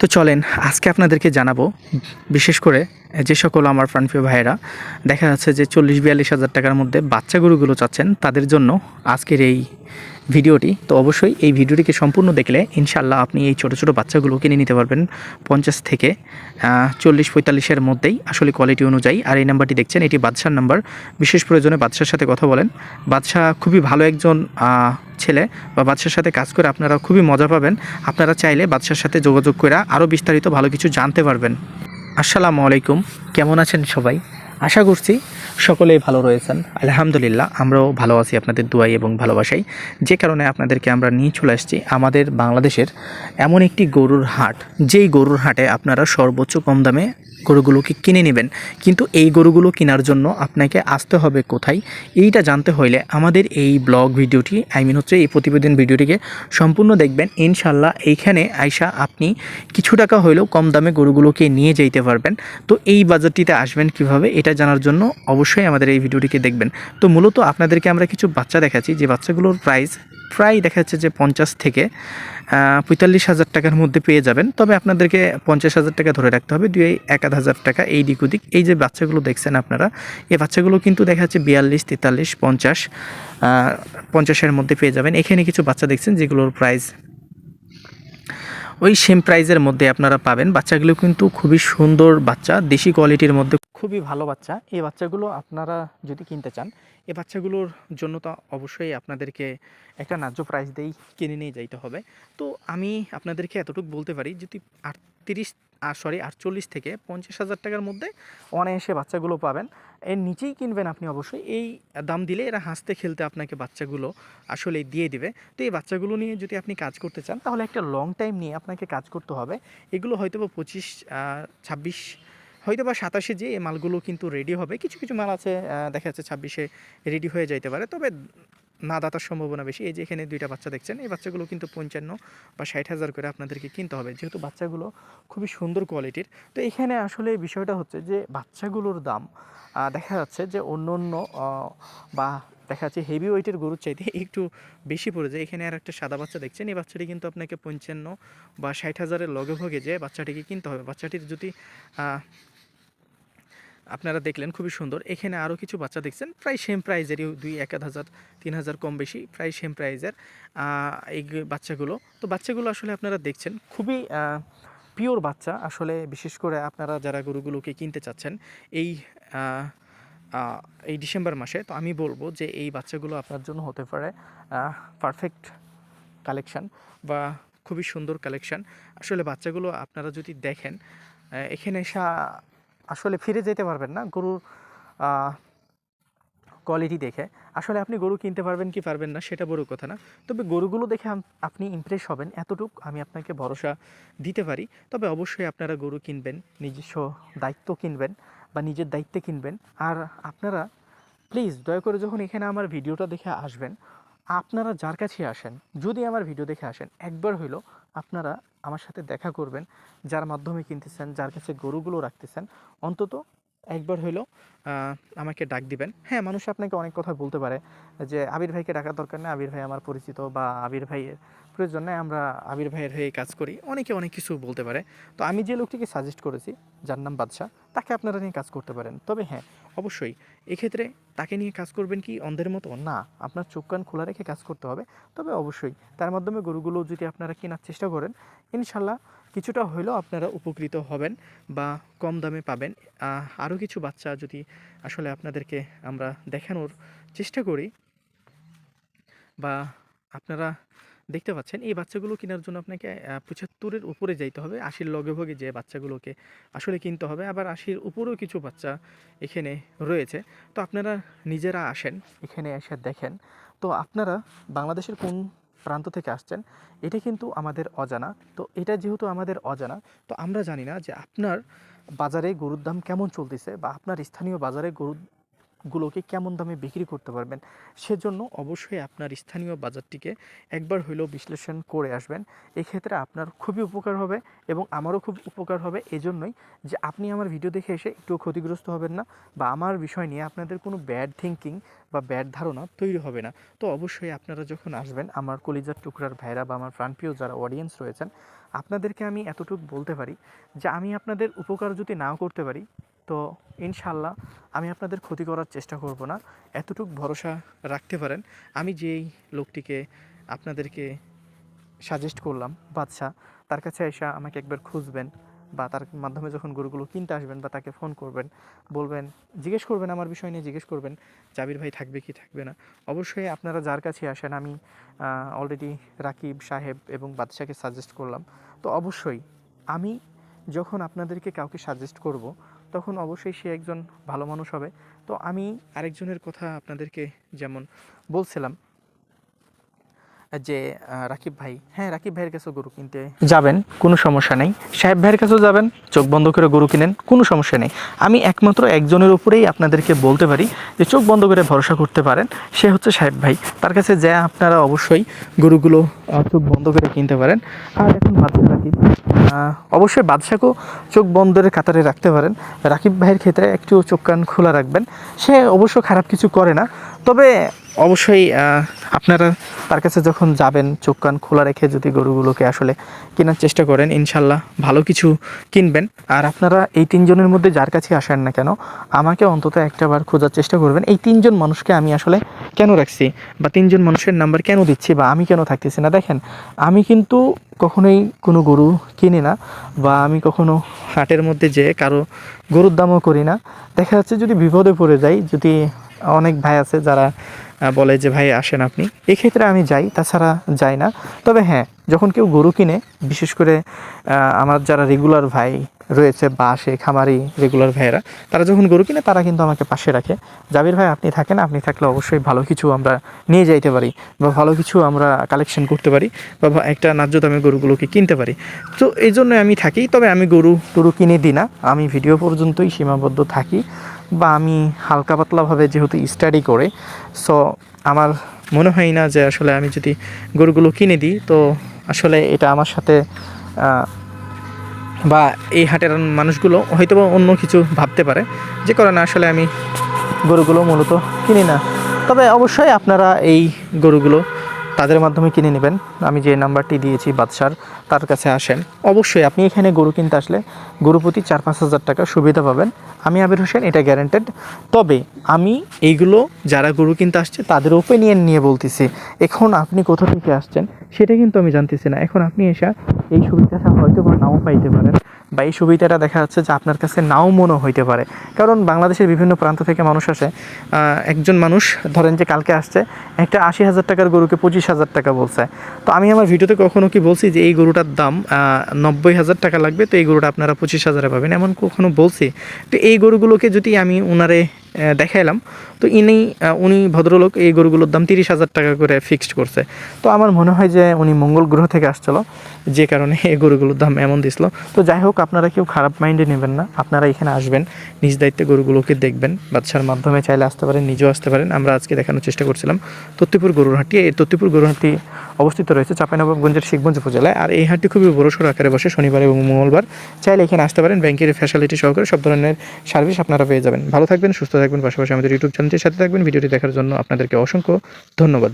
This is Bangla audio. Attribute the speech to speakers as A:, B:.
A: তো চলেন, আজকে আপনাদেরকে জানাব, বিশেষ করে যে সকল আমার প্রাণপ্রিয় ভাইয়েরা, দেখা যাচ্ছে যে চল্লিশ বিয়াল্লিশ হাজার টাকার মধ্যে বাচ্চা গরুগুলো চাচ্ছেন, তাদের জন্য আজকের এই ভিডিওটি, তো অবশ্যই এই ভিডিওটিকে সম্পূর্ণ দেখলে ইনশাল্লাহ আপনি এই ছোটো ছোটো বাচ্চাগুলো কিনে নিতে পারবেন পঞ্চাশ থেকে চল্লিশ পঁয়তাল্লিশের মধ্যেই আসলে কোয়ালিটি অনুযায়ী। আর এই নাম্বারটি দেখছেন, এটি বাদশার নাম্বার বিশেষ প্রয়োজনে বাদশার সাথে কথা বলেন। বাদশাহ খুবই ভালো একজন ছেলে বা বাদশার সাথে কাজ করে আপনারা খুবই মজা পাবেন। আপনারা চাইলে বাদশার সাথে যোগাযোগ করে আরও বিস্তারিত ভালো কিছু জানতে পারবেন। আসসালামু আলাইকুম। কেমন আছেন সবাই? আশা করছি সকলেই ভালো রয়েছেন। আলহামদুলিল্লাহ, আমরাও ভালো আছি আপনাদের দুয়াই এবং ভালোবাসাই যে কারণে আপনাদেরকে আমরা নিয়ে চলে আসছি আমাদের বাংলাদেশের এমন একটি গরুর হাট। যেই গরুর হাটে আপনারা সর্বোচ্চ কম দামে গরুগুলোকে কিনে নেবেন। কিন্তু এই গরুগুলো কেনার জন্য আপনাকে আসতে হবে কোথায়? এইটা জানতে হইলে আমাদের এই ব্লগ ভিডিওটি আই মিন হচ্ছে এই প্রতিবেদন ভিডিওটিকে সম্পূর্ণ দেখবেন। ইনশাল্লাহ এইখানে আইসা আপনি কিছু টাকা হইলেও কম দামে গরুগুলোকে নিয়ে যেতে পারবেন। তো এই বাজারটিতে আসবেন কীভাবে, এটা জানার জন্য অবশ্যই আমাদের এই ভিডিওটিকে দেখবেন। তো মূলত আপনাদেরকে আমরা কিছু বাচ্চা দেখাচ্ছি। যে বাচ্চাগুলোর প্রাইস প্রায় দেখা যাচ্ছে যে পঞ্চাশ থেকে পঁয়তাল্লিশ হাজার টাকার মধ্যে পেয়ে যাবেন। তবে আপনাদেরকে পঞ্চাশ হাজার টাকা ধরে রাখতে হবে। দুই এক আধ হাজার টাকা এই দিক ওদিক। এই যে বাচ্চাগুলো দেখছেন আপনারা, এই বাচ্চাগুলো কিন্তু দেখা যাচ্ছে বিয়াল্লিশ, তেতাল্লিশ, পঞ্চাশ পঞ্চাশের মধ্যে পেয়ে যাবেন। এখানে কিছু বাচ্চা দেখছেন যেগুলোর প্রাইস ওই সেম প্রাইজের মধ্যে আপনারা পাবেন। বাচ্চাগুলো কিন্তু খুবই সুন্দর বাচ্চা, দেশি কোয়ালিটির মধ্যে খুবই ভালো বাচ্চা। এই বাচ্চাগুলো আপনারা যদি কিনতে চান এই বাচ্চাগুলোর জন্য তো অবশ্যই আপনাদেরকে একটা ন্যায্য প্রাইস দিয়েই কিনে নিয়ে যাইতে হবে। তো আমি আপনাদেরকে এতটুকু বলতে পারি যদি আটত্রিশ সরি আটচল্লিশ থেকে পঞ্চাশ হাজার টাকার মধ্যে অনায়াসে বাচ্চাগুলো পাবেন। এর নিচেই কিনবেন আপনি অবশ্যই। এই দাম দিলে এরা হাসতে খেলতে আপনাকে বাচ্চাগুলো আসলে দিয়ে দিবে। তো এই বাচ্চাগুলো নিয়ে যদি আপনি কাজ করতে চান, তাহলে একটা লং টাইম নিয়ে আপনাকে কাজ করতে হবে। এগুলো হয়তো বা পঁচিশ ছাব্বিশ হয়তো বা সাতাশে যে এই মালগুলো কিন্তু রেডি হবে। কিছু কিছু মাল আছে দেখা যাচ্ছে ছাব্বিশে রেডি হয়ে যাইতে পারে। তবে না দাতার সম্ভাবনা বেশি। এই যে এখানে দুইটা বাচ্চা দেখছেন, এই বাচ্চাগুলো কিন্তু পঞ্চান্ন বা ষাট হাজার করে আপনাদেরকে কিনতে হবে। যেহেতু বাচ্চাগুলো খুবই সুন্দর কোয়ালিটির তো এখানে আসলে বিষয়টা হচ্ছে যে, বাচ্চাগুলোর দাম দেখা যাচ্ছে যে অন্য অন্য বা দেখা যাচ্ছে হেভি ওয়েটের গরুর চাইতে একটু বেশি পড়ে যায়। এখানে আর একটা সাদা বাচ্চা দেখছেন, এই বাচ্চাটি কিন্তু আপনাকে পঞ্চান্ন বা ষাট হাজারের লগে ভগে যে বাচ্চাটিকে কিনতে হবে। বাচ্চাটির যদি আপনারা দেখলেন, খুবই সুন্দর। এখানে আরও কিছু বাচ্চা দেখছেন, প্রায় সেম প্রাইজেরই দুই এক হাজার, তিন হাজার কম বেশি, প্রায় সেম প্রাইজের এই বাচ্চাগুলো। তো বাচ্চাগুলো আসলে আপনারা দেখছেন, খুবই পিওর বাচ্চা। আসলে বিশেষ করে আপনারা যারা গরুগুলোকে কিনতে চাচ্ছেন, এই এই ডিসেম্বর মাসে, তো আমি বলব যে এই বাচ্চাগুলো আপনার জন্য হতে পারে পারফেক্ট কালেকশান বা খুবই সুন্দর কালেকশান আসলে বাচ্চাগুলো আপনারা যদি দেখেন এখানে এসা আসলে ফিরে যেতে পারবেন না গরুর কোয়ালিটি দেখে। আসলে আপনি গরু কিনতে পারবেন কি পারবেন না সেটা বড় কথা না। তবে গরুগুলো দেখে আপনি ইমপ্রেস হবেন। এতটুক আমি আপনাকে ভরসা দিতে পারি। তবে অবশ্যই আপনারা গরু কিনবেন, নিজস্ব দায়িত্ব কিনবেন বা নিজের দায়িত্বে কিনবেন। আর আপনারা প্লিজ দয়া করে যখন এখানে আমার ভিডিওটা দেখে আসবেন, আপনারা যার কাছে আসেন, যদি আমার ভিডিও দেখে আসেন, একবার হইল আপনারা আমার সাথে দেখা করবেন, যার মাধ্যমে কিনতেছেন, যার কাছে গরুগুলো রাখতেছেন, অন্তত একবার হইল আমাকে ডাক দিবেন। হ্যাঁ মানুষ আপনাকে অনেক কথা বলতে পারে, যে আবির ভাইকে ডাকার দরকার নেই, আবির ভাই আমার পরিচিত বা আবির ভাইয়ের প্রয়োজন নেই, আমরা আবির ভাইয়ের হয়ে কাজ করি। অনেকে অনেক কিছু বলতে পারে। তো আমি যে লোকটিকে সাজেস্ট করেছি, যার নাম বাদশাহ, তাকে আপনারা নিয়ে কাজ করতে পারেন। তবে হ্যাঁ অবশ্যই। এক্ষেত্রে তাকে নিয়ে কাজ করবেন কি অন্ধের মতো? না, আপনার চোখ কান খোলা রেখে কাজ করতে হবে। তবে অবশ্যই তার মাধ্যমে গরুগুলো যদি আপনারা কেনার চেষ্টা করেন, ইনশাল্লাহ কিছুটা হলেও আপনারা উপকৃত হবেন বা কম দামে পাবেন। আরও কিছু বাচ্চা যদি আসলে আপনাদেরকে আমরা দেখানোর চেষ্টা করি বা আপনারা দেখতে পাচ্ছেন, এই বাচ্চাগুলো কেনার জন্য আপনাকে পঁচাত্তরের উপরে যাইতে হবে। আশির লগে ভগে যে বাচ্চাগুলোকে আসলে কিনতে হবে। আবার আশির উপরেও কিছু বাচ্চা এখানে রয়েছে। তো আপনারা নিজেরা আসেন, এখানে এসে দেখেন। তো আপনারা বাংলাদেশের কোন প্রান্ত থেকে আসছেন, এটা কিন্তু আমাদের অজানা। তো এটা যেহেতু আমাদের অজানা, তো আমরা জানি না যে আপনার বাজারে গরুর দাম কেমন চলতেছে বা আপনার স্থানীয় বাজারে গরুগুলোকে কেমন দামে বিক্রি করতে পারবেন সেজন্য অবশ্যই আপনার স্থানীয় বাজারটিকে একবার হইলেও বিশ্লেষণ করে আসবেন। এক্ষেত্রে আপনার খুবই উপকার হবে এবং আমারও খুব উপকার হবে এজন্যই যে আপনি আমার ভিডিও দেখে এসে একটু ক্ষতিগ্রস্ত হবেন না বা আমার বিষয় নিয়ে আপনাদের কোনো ব্যাড থিঙ্কিং বা ব্যাড ধারণা তৈরি হবে না। তো অবশ্যই আপনারা যখন আসবেন, আমার কলিজার টুকরার ভাইরা বা আমার প্রাণপ্রিয় যারা অডিয়েন্স রয়েছেন, আপনাদেরকে আমি এতটুকু বলতে পারি যে আমি আপনাদের উপকার যদি নাও করতে পারি তো ইনশাল্লাহ আমি আপনাদের ক্ষতি করার চেষ্টা করব না। এতটুকু ভরসা রাখতে পারেন। আমি যেই লোকটিকে আপনাদেরকে সাজেস্ট করলাম বাদশাহ তার কাছে এসে আমাকে একবার খুঁজবেন বা তার মাধ্যমে যখন গরুগুলো কিনতে আসবেন বা তাকে ফোন করবেন, বলবেন, জিজ্ঞেস করবেন আমার বিষয় নিয়ে, জিজ্ঞেস করবেন, জাবির ভাই থাকবে কি থাকবে না? অবশ্যই আপনারা যার কাছে আসেন, আমি অলরেডি রাকিব সাহেব এবং বাদশাকে সাজেস্ট করলাম। তো অবশ্যই আমি যখন আপনাদেরকে কাউকে সাজেস্ট করব তখন অবশ্যই সে একজন ভালো মানুষ হবে। তো আমি আরেকজনের কথা আপনাদেরকে যেমন বলছিলাম যে রাকিব ভাই। হ্যাঁ রাকিব ভাইয়ের কাছেও গরু কিনতে যাবেন, কোনো সমস্যা নেই। সাহেব ভাইয়ের কাছেও যাবেন, চোখ বন্ধ করে গরু কিনেন, কোনো সমস্যা নেই। আমি একমাত্র একজনের উপরেই আপনাদেরকে বলতে পারি যে, চোখ বন্ধ করে ভরসা করতে পারেন। সে হচ্ছে সাহেব ভাই। তার কাছে যা আপনারা অবশ্যই গরুগুলো চোখ বন্ধ করে কিনতে পারেন। আর এখন বাদশাহ রাকিব। অবশ্যই বাদশাকেও চোখ বন্ধের কাতারে রাখতে পারেন। রাকিব ভাইয়ের ক্ষেত্রে একটু চোখ কান খোলা রাখবেন। সে অবশ্য খারাপ কিছু করে না। তবে অবশ্যই আপনারা তার কাছে যখন যাবেন, চোখ কান খোলা রেখে যদি গরুগুলোকে আসলে কেনার চেষ্টা করেন, ইনশাল্লাহ ভালো কিছু কিনবেন। আর আপনারা এই তিনজনের মধ্যে যার কাছে আসেন না কেন, আমাকে অন্তত একটাবার খোঁজার চেষ্টা করবেন। এই তিনজন মানুষকে আমি আসলে কেন রাখছি বা তিনজন মানুষের নাম্বার কেন দিচ্ছি বা আমি কেন থাকতেছি না? দেখেন, আমি কিন্তু কখনোই কোনো গরু কিনি না বা আমি কখনো হাটের মধ্যে যে কারও গরুর দামও করি না। দেখা যাচ্ছে যদি বিপদে পড়ে যাই, যদি অনেক ভাই আছে যারা বলে যে, ভাই, আসেন আপনি। এক্ষেত্রে আমি যাই, তাছাড়া যাই না। তবে হ্যাঁ যখন কেউ গরু কিনে, বিশেষ করে আমার যারা রেগুলার ভাই রয়েছে বা আসে খামারি রেগুলার ভাইয়েরা, তারা যখন গরু কিনে, তারা কিন্তু আমাকে পাশে রাখে। জাবির ভাই, আপনি থাকেন? আপনি থাকলে অবশ্যই ভালো কিছু আমরা নিয়ে যাইতে পারি বা ভালো কিছু আমরা কালেকশন করতে পারি বা একটা ন্যায্য দামে গরুগুলোকে কিনতে পারি। তো এই জন্য আমি থাকি, তবে আমি গরু টরু কিনে দিই না। আমি ভিডিও পর্যন্তই সীমাবদ্ধ থাকি। বা আমি হালকা পাতলাভাবে যেহেতু স্টাডি করে সো আমার মনে হয় না যে আসলে আমি যদি গরুগুলো কিনে দিই, তো আসলে এটা আমার সাথে বা এই হাটের মানুষগুলো হয়তো অন্য কিছু ভাবতে পারে। যে কারণে আসলে আমি গরুগুলো মূলত কিনি না। তবে অবশ্যই আপনারা এই গরুগুলো তাদের মাধ্যমে কিনে নেবেন। আমি যে নাম্বারটি দিয়েছি বাদশার, তার কাছে আসেন। অবশ্যই আপনি এখানে গরু কিনতে আসলে গরু প্রতি চার পাঁচ হাজার টাকা সুবিধা পাবেন। আমি আবির হোসেন, এটা গ্যারান্টেড তবে আমি এইগুলো যারা গরু কিনতে আসছে, তাদের ওপিনিয়ন নিয়ে বলতেছি। এখন আপনি কোথা থেকে আসছেন, সেটা কিন্তু আমি জানতেছি না। এখন আপনি এসা এই সুবিধাটা হয়তো বা নাও পাইতে পারেন, বা এই সুবিধাটা দেখা যাচ্ছে যে আপনার কাছে নাও মনে হইতে পারে। কারণ বাংলাদেশের বিভিন্ন প্রান্ত থেকে মানুষ আসে একজন মানুষ, ধরেন যে কালকে আসছে, একটা আশি হাজার টাকার গরুকে পঁচিশ হাজার টাকা বলছে। তো আমি আমার ভিডিওতে কখনো কি বলছি যে এই গরুটার দাম নব্বই হাজার টাকা লাগবে, তো এই গরুটা আপনারা পঁচিশ হাজারে পাবেন? এমন কখনো বলছি? তো এই গরুগুলোকে যদি আমি ওনারে দেখাইলাম। তো ইনি উনি ভদ্রলোক এই গরুগুলোর দাম তিরিশ হাজার টাকা করে ফিক্সড করছে। তো আমার মনে হয় যে উনি মঙ্গল গ্রহ থেকে আসছিল, যে কারণে এই গরুগুলোর দাম এমন দিছিল। তো যাই হোক, আপনারা কেউ খারাপ মাইন্ডে নেবেন না। আপনারা এখানে আসবেন, নিজ দায়িত্বে গরুগুলোকে দেখবেন। বাচ্চার মাধ্যমে চাইলে আসতে পারেন, নিজেও আসতে পারেন। আমরা আজকে দেখানোর চেষ্টা করছিলাম তত্তিপুর গরুরহাটি এই তত্তিপুর গরুরহাটি অবস্থিত রয়েছে চাঁপাইনবাবগঞ্জের শিখগঞ্জ উপজেলায়। আর এই হাটটি খুবই বড়সড় আকারে বসে, শনিবার এবং মঙ্গলবার। চাইলে এখানে আসতে পারেন, ব্যাংকের ফ্যাসিলিটি সহকারে সব ধরনের সার্ভিস আপনারা পেয়ে যাবেন। ভালো থাকবেন, সুস্থ থাকবেন পাশাপাশি আমাদের ইউটিউব চ্যানেলটির সাথে থাকবেন। ভিডিওটি দেখার জন্য আপনাদেরকে অসংখ্য ধন্যবাদ।